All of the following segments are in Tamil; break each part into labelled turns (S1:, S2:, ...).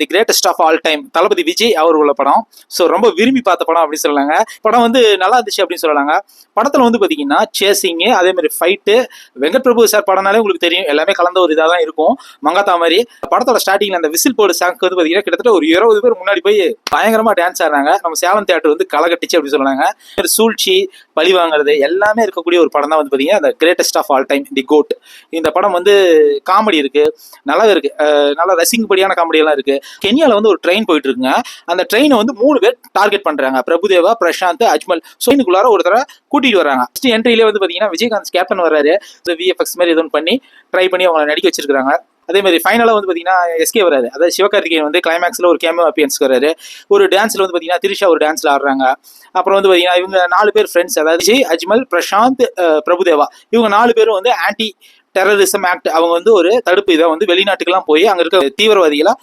S1: The greatest of all time Thalapathy Vijay அவர் உள்ள படம். ஸோ ரொம்ப விரும்பி பார்த்த படம் அப்படின்னு சொல்லலாங்க. படம் வந்து நல்லா இருந்துச்சு அப்படின்னு சொல்லலாங்க. படத்தில் வந்து பார்த்தீங்கன்னா சேசிங்கு அதே மாதிரி ஃபைட்டு வெங்கட் பிரபு சார் படம்னாலே உங்களுக்கு தெரியும். எல்லாமே கலந்த ஒரு இதாக தான் இருக்கும். மங்காத்தா மாதிரி. படத்தோட ஸ்டார்டிங்கில் அந்த விசில் போர்டு சாங்க்கு வந்து பார்த்தீங்கன்னா கிட்டத்தட்ட ஒரு இருபது பேர் முன்னாடி போய் பயங்கரமாக டான்ஸ் ஆடுறாங்க. நம்ம சேலம் தேட்டர் வந்து களைகட்டிச்சு அப்படின்னு சொல்லலாங்க. சூழ்ச்சி பழி வாங்குறது எல்லாமே இருக்கக்கூடிய ஒரு படம் தான் வந்து பார்த்தீங்கன்னா அந்த greatest of all time the GOAT இந்த படம் வந்து காமெடி இருக்குது நல்லாவே இருக்குது நல்லா ரசிக்கும்படியான காமெடியெல்லாம் இருக்குது இருக்கு. கென்யால வந்து ஒரு ட்ரெயின் போயிட்டு இருக்குங்க அந்த ட்ரெயினை வந்து மூணு பேர் டார்கெட் பண்றாங்க. பிரபுதேவா பிரசாந்த் அஜ்மல். ஸோ ஒரு தடவை கூட்டிட்டு வராங்க. ஃபர்ஸ்ட் என்ட்ரியிலே வந்து பாத்தீங்கன்னா விஜயகாந்த் கேப்டன் வர்றாரு. விஎஃப்எக்ஸ் மாதிரி எதுவும் பண்ணி ட்ரை பண்ணி அவங்களை நடிக்க வச்சிருக்காங்க அதே மாதிரி ஃபைனலாக வந்து பார்த்தீங்கன்னா எஸ்கே வராது அதாவது சிவகார்த்திகேயன் வந்து கிளைமேக்ஸில் ஒரு கேமோ அப்பியன்ஸ் வராரு ஒரு டான்ஸில் வந்து பார்த்தீங்கன்னா திரிஷா ஒரு டான்ஸில் ஆடுறாங்க. அப்புறம் வந்து பார்த்தீங்கன்னா இவங்க நாலு பேர் ஃப்ரெண்ட்ஸ் அதாவது விஜய் அஜ்மல் பிரசாந்த் பிரபுதேவா. இவங்க நாலு பேரும் வந்து ஆன்டி டெரரிசம் ஆக்ட் அவங்க வந்து ஒரு தடுப்பு இதை வந்து வெளிநாட்டுக்கெல்லாம் போய் அங்கே இருக்க தீவிரவாதிகளாக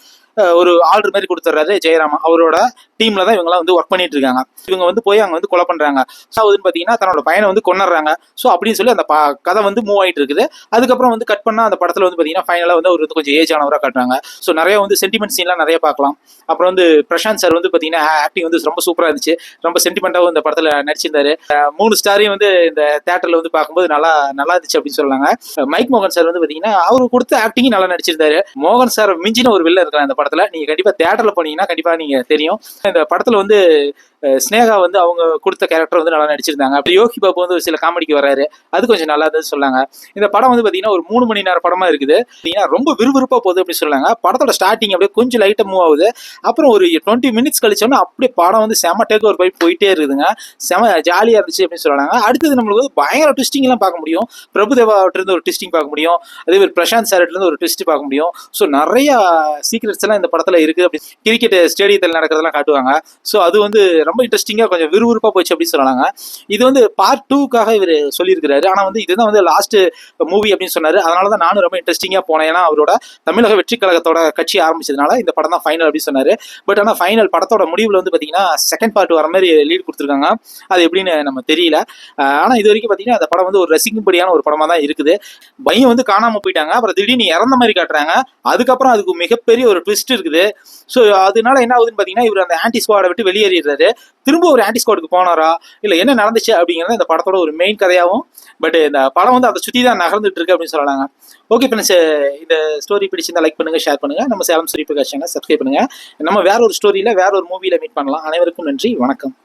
S1: ஒரு ஆர்டர் மாதிரி கொடுத்துட்றாரு ஜெயராமன் அவரோட டீம்ல தான் இவங்கலாம் வந்து ஒர்க் பண்ணிட்டு இருக்காங்க. இவங்க வந்து போய் அங்கே வந்து கொலை பண்றாங்க. ஸோ அதுன்னு பார்த்தீங்கன்னா தன்னோட பையனை வந்து கொண்டுறாங்க ஸோ அப்படின்னு சொல்லி அந்த கதை வந்து மூவ் ஆயிட்டு இருக்குது. அதுக்கப்புறம் வந்து கட் பண்ணால் அந்த படத்துல வந்து பார்த்தீங்கன்னா ஃபைனலாக வந்து அவர் வந்து கொஞ்சம் ஏஜ் ஆனவராக காட்டுறாங்க. ஸோ நிறைய வந்து சென்டிமெண்ட் சீன்லாம் நிறைய பார்க்கலாம். அப்புறம் வந்து பிரசாந்த் சார் வந்து பார்த்தீங்கன்னா ஆக்டிங் வந்து ரொம்ப சூப்பராக இருந்துச்சு. ரொம்ப சென்டிமெண்ட்டாகவும் இந்த படத்தில் நடிச்சிருந்தாரு. மூணு ஸ்டாரையும் வந்து இந்த தேட்டரில் வந்து பார்க்கும்போது நல்லா நல்லா இருந்துச்சு அப்படின்னு சொல்லாங்க மைக் மோகன் சார் வந்து பார்த்தீங்கன்னா அவர் கொடுத்த ஆக்டிங் நல்லா நடிச்சிருந்தாரு. மோகன் சார் மிஞ்சின ஒரு வில்ல இருக்கலாம் அந்த படத்துல. நீங்க கண்டிப்பா தேட்டர்ல போனீங்கன்னா கண்டிப்பாக நீங்க தெரியும். இந்த படத்துல வந்து ஸ்னேகா வந்து அவங்க கொடுத்த கேரக்டர் வந்து நல்லா நடிச்சிருந்தாங்க. அப்படி யோகி பாபு வந்து ஒரு சில காமெடிக்கு வராரு அது கொஞ்சம் நல்லா இருந்தது சொன்னாங்க. இந்த படம் வந்து பார்த்தீங்கன்னா ஒரு மூணு மணி நேரம் படமா இருக்குது. பார்த்தீங்கன்னா ரொம்ப விறுவிறுப்பாக போகுது அப்படின்னு சொல்லாங்க படத்தோட ஸ்டார்டிங் அப்படியே கொஞ்சம் லைட்டாக மூவ் ஆகுது. அப்புறம் ஒரு டுவெண்ட்டி மினிட்ஸ் கழிச்சோன்னா அப்படியே படம் வந்து செம டேக் ஒரு போய் போயிட்டே இருக்குதுங்க. செம ஜாலியாக இருந்துச்சு அப்படின்னு சொல்றாங்க அடுத்தது நம்மளுக்கு வந்து பயங்கர ட்விஸ்டிங்லாம் பார்க்க முடியும். பிரபுதேவாட்டிருந்து ஒரு ட்விஸ்டிங் பார்க்க முடியும். அதே மாதிரி பிரசாந்த் சார்ட்லேருந்து ஒரு ட்விஸ்ட் பார்க்க முடியும். ஸோ நிறைய சீக்ரெட்ஸ் எல்லாம் இந்த படத்தில் இருக்குது அப்படி கிரிக்கெட் ஸ்டேடியத்தில் நடக்கிறதெல்லாம் காட்டுவாங்க. ஸோ அது வந்து ரொம்ப இன்ட்ரெஸ்டிங்காக கொஞ்சம் விறுவிறுப்பாக போச்சு அப்படின்னு சொல்லலாங்க இது வந்து பார்ட் டூக்காக இவர் சொல்லியிருக்கிறாரு. ஆனால் வந்து இதுதான் வந்து லாஸ்ட் மூவி அப்படின்னு சொன்னாரு. அதனால தான் நானும் ரொம்ப இன்ட்ரெஸ்டிங்காக போனேன். ஏன்னா அவரோட தமிழக வெற்றி கழகத்தோட கட்சி ஆரம்பிச்சதுனால இந்த படம் தான் ஃபைனல் அப்படின்னு சொன்னாரு. பட் ஆனால் ஃபைனல் படத்தோட முடிவில் வந்து பார்த்தீங்கன்னா செகண்ட் பார்ட் வர மாதிரி லீட் கொடுத்துருக்காங்க. அது எப்படின்னு நம்ம தெரியல. ஆனால் இது வரைக்கும் பார்த்தீங்கன்னா அந்த படம் வந்து ஒரு ரசிக்கும்படியான ஒரு படமாக தான் இருக்குது. பையன் வந்து காணாமல் போயிட்டாங்க. அப்புறம் திடீர்னு இறந்த மாதிரி காட்டுறாங்க. அதுக்கப்புறம் அதுக்கு மிகப்பெரிய ஒரு ட்விஸ்ட் இருக்குது. ஸோ அதனால என்ன ஆகுதுன்னு பார்த்தீங்கன்னா இவர் அந்த ஆன்டி ஸ்குவாடை விட்டு வெளியேறிடுறாரு. திரும்ப ஒரு ஆன்டி ஸ்குவாடுக்கு போனாரா? இல்லை என்ன நடந்துச்சு அப்படிங்கிறது இந்த படத்தோட ஒரு மெயின் கதையாகவும் பட் இந்த படம் வந்து அதை சுற்றி தான் நகர்ந்துட்டு இருக்கு அப்படின்னு சொல்லலாங்க ஓகே ஃப்ரெண்ட்ஸ் இந்த ஸ்டோரி பிடிச்சிருந்தா லைக் பண்ணுங்க ஷேர் பண்ணுங்க. நம்ம சேலம் ஸ்ரீ பிரகாஷ் சப்ஸ்கிரைப் பண்ணுங்க. நம்ம வேற ஒரு ஸ்டோரியில வேற ஒரு மூவியில மீட் பண்ணலாம். அனைவருக்கும் நன்றி வணக்கம்.